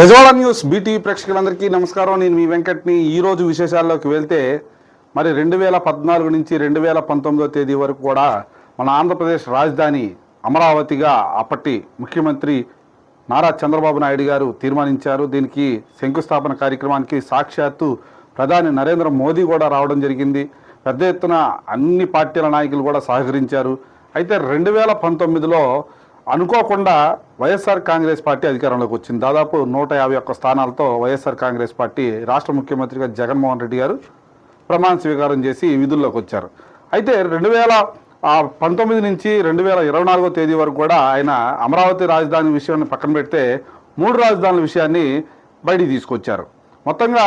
Gajawada news BT ప్రేక్షకులందరికీ నమస్కారం. నేను మీ వెంకట్ని. ఈ రోజు విశేషాల్లోకి వెళ్తే మరి రెండు వేల పద్నాలుగు నుంచి రెండు వేల పంతొమ్మిదో తేదీ వరకు కూడా మన ఆంధ్రప్రదేశ్ రాజధాని అమరావతిగా అప్పటి ముఖ్యమంత్రి నారా చంద్రబాబు నాయుడు గారు తీర్మానించారు. దీనికి శంకుస్థాపన కార్యక్రమానికి సాక్షాత్తు ప్రధాని నరేంద్ర మోదీ కూడా రావడం జరిగింది. పెద్ద ఎత్తున అన్ని పార్టీల నాయకులు కూడా సహకరించారు. అయితే రెండు వేల పంతొమ్మిదిలో అనుకోకుండా వైఎస్ఆర్ కాంగ్రెస్ పార్టీ అధికారంలోకి వచ్చింది. దాదాపు నూట యాభై ఒక్క స్థానాలతో వైఎస్ఆర్ కాంగ్రెస్ పార్టీ రాష్ట్ర ముఖ్యమంత్రిగా జగన్మోహన్ రెడ్డి గారు ప్రమాణ స్వీకారం చేసి విధుల్లోకి వచ్చారు. అయితే రెండు వేల పంతొమ్మిది నుంచి రెండు వేల ఇరవై నాలుగో తేదీ వరకు కూడా ఆయన అమరావతి రాజధాని విషయాన్ని పక్కన పెడితే మూడు రాజధానుల విషయాన్ని బయటికి తీసుకొచ్చారు. మొత్తంగా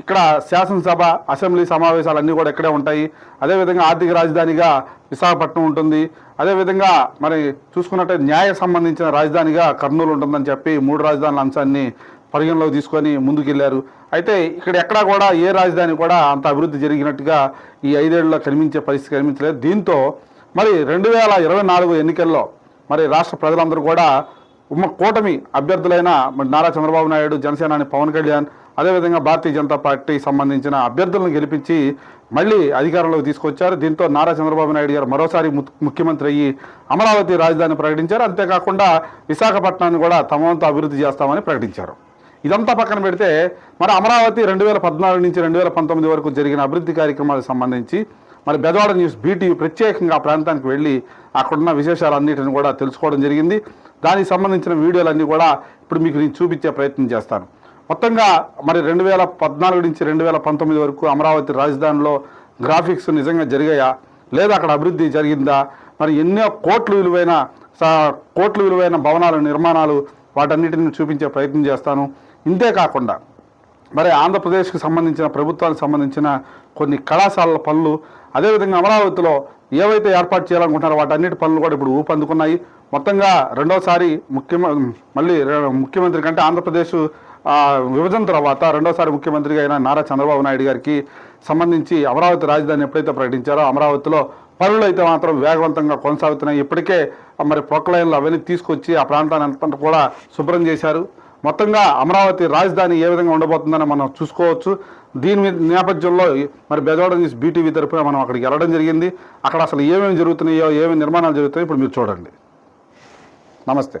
ఇక్కడ శాసనసభ అసెంబ్లీ సమావేశాలు అన్నీ కూడా ఇక్కడే ఉంటాయి. అదేవిధంగా ఆర్థిక రాజధానిగా విశాఖపట్నం ఉంటుంది. అదేవిధంగా మరి చూసుకున్నట్టే న్యాయ సంబంధించిన రాజధానిగా కర్నూలు ఉంటుందని చెప్పి మూడు రాజధానుల అంశాన్ని పరిగణలోకి తీసుకొని ముందుకెళ్ళారు. అయితే ఇక్కడ ఎక్కడా కూడా ఏ రాజధాని కూడా అంత అభివృద్ధి జరిగినట్టుగా ఈ ఐదేళ్ళలో కనిపించే పరిస్థితి కనిపించలేదు. దీంతో మరి రెండు వేల ఇరవై నాలుగు ఎన్నికల్లో మరి రాష్ట్ర ప్రజలందరూ కూడా ఉమ్మ కూటమి అభ్యర్థులైన మరి నారా చంద్రబాబు నాయుడు జనసేనాని పవన్ కళ్యాణ్ అదేవిధంగా భారతీయ జనతా పార్టీ సంబంధించిన అభ్యర్థులను గెలిపించి మళ్ళీ అధికారంలోకి తీసుకొచ్చారు. దీంతో నారా చంద్రబాబు నాయుడు గారు మరోసారి ము- ముఖ్యమంత్రి అయ్యి అమరావతి రాజధాని ప్రకటించారు. అంతేకాకుండా విశాఖపట్నాన్ని కూడా తమంతా అభివృద్ధి చేస్తామని ప్రకటించారు. ఇదంతా పక్కన పెడితే మరి అమరావతి రెండు వేల పద్నాలుగు నుంచి రెండు వేల పంతొమ్మిది వరకు జరిగిన అభివృద్ధి కార్యక్రమాలకు సంబంధించి మరి బెదవాడ న్యూస్ బీటీ ప్రత్యేకంగా ఆ ప్రాంతానికి వెళ్ళి అక్కడున్న విశేషాలన్నిటిని కూడా తెలుసుకోవడం జరిగింది. దానికి సంబంధించిన వీడియోలన్నీ కూడా ఇప్పుడు మీకు నేను చూపించే ప్రయత్నం చేస్తాను. మొత్తంగా మరి రెండు వేల పద్నాలుగు నుంచి రెండు వేల పంతొమ్మిది వరకు అమరావతి రాజధానిలో గ్రాఫిక్స్ నిజంగా జరిగాయా? లేదా అక్కడ అభివృద్ధి జరిగిందా? మరి ఎన్నో కోట్లు విలువైన స- విలువైన భవనాలు నిర్మాణాలు వాటన్నిటిని చూపించే ప్రయత్నం చేస్తాను. ఇంతే కాకుండా మరి ఆంధ్రప్రదేశ్కి సంబంధించిన ప్రభుత్వానికి సంబంధించిన కొన్ని కళాశాలల పనులు అదేవిధంగా అమరావతిలో ఏవైతే ఏర్పాటు చేయాలనుకుంటున్నారో వాటన్నిటి పనులు కూడా ఇప్పుడు ఊపందుకున్నాయి. మొత్తంగా రెండోసారి ముఖ్యమ మళ్ళీ ముఖ్యమంత్రి కంటే ఆంధ్రప్రదేశ్ విభజన తర్వాత రెండోసారి ముఖ్యమంత్రిగా అయిన నారా చంద్రబాబు నాయుడు గారికి సంబంధించి అమరావతి రాజధాని ఎప్పుడైతే ప్రకటించారో అమరావతిలో పనులు అయితే మాత్రం వేగవంతంగా కొనసాగుతున్నాయి. ఇప్పటికే మరి ప్రొక్లైన్లు అవన్నీ తీసుకొచ్చి ఆ ప్రాంతాన్ని అంతా కూడా శుభ్రం చేశారు. మొత్తంగా అమరావతి రాజధాని ఏ విధంగా ఉండబోతుందని మనం చూసుకోవచ్చు. దీని మీద నేపథ్యంలో మరి బెజవాడ న్యూస్ బీటీవీ తరఫున మనం అక్కడికి వెళ్ళడం జరిగింది. అక్కడ అసలు ఏమేమి జరుగుతున్నాయో ఏమేమి నిర్మాణాలు జరుగుతాయో ఇప్పుడు మీరు చూడండి. నమస్తే.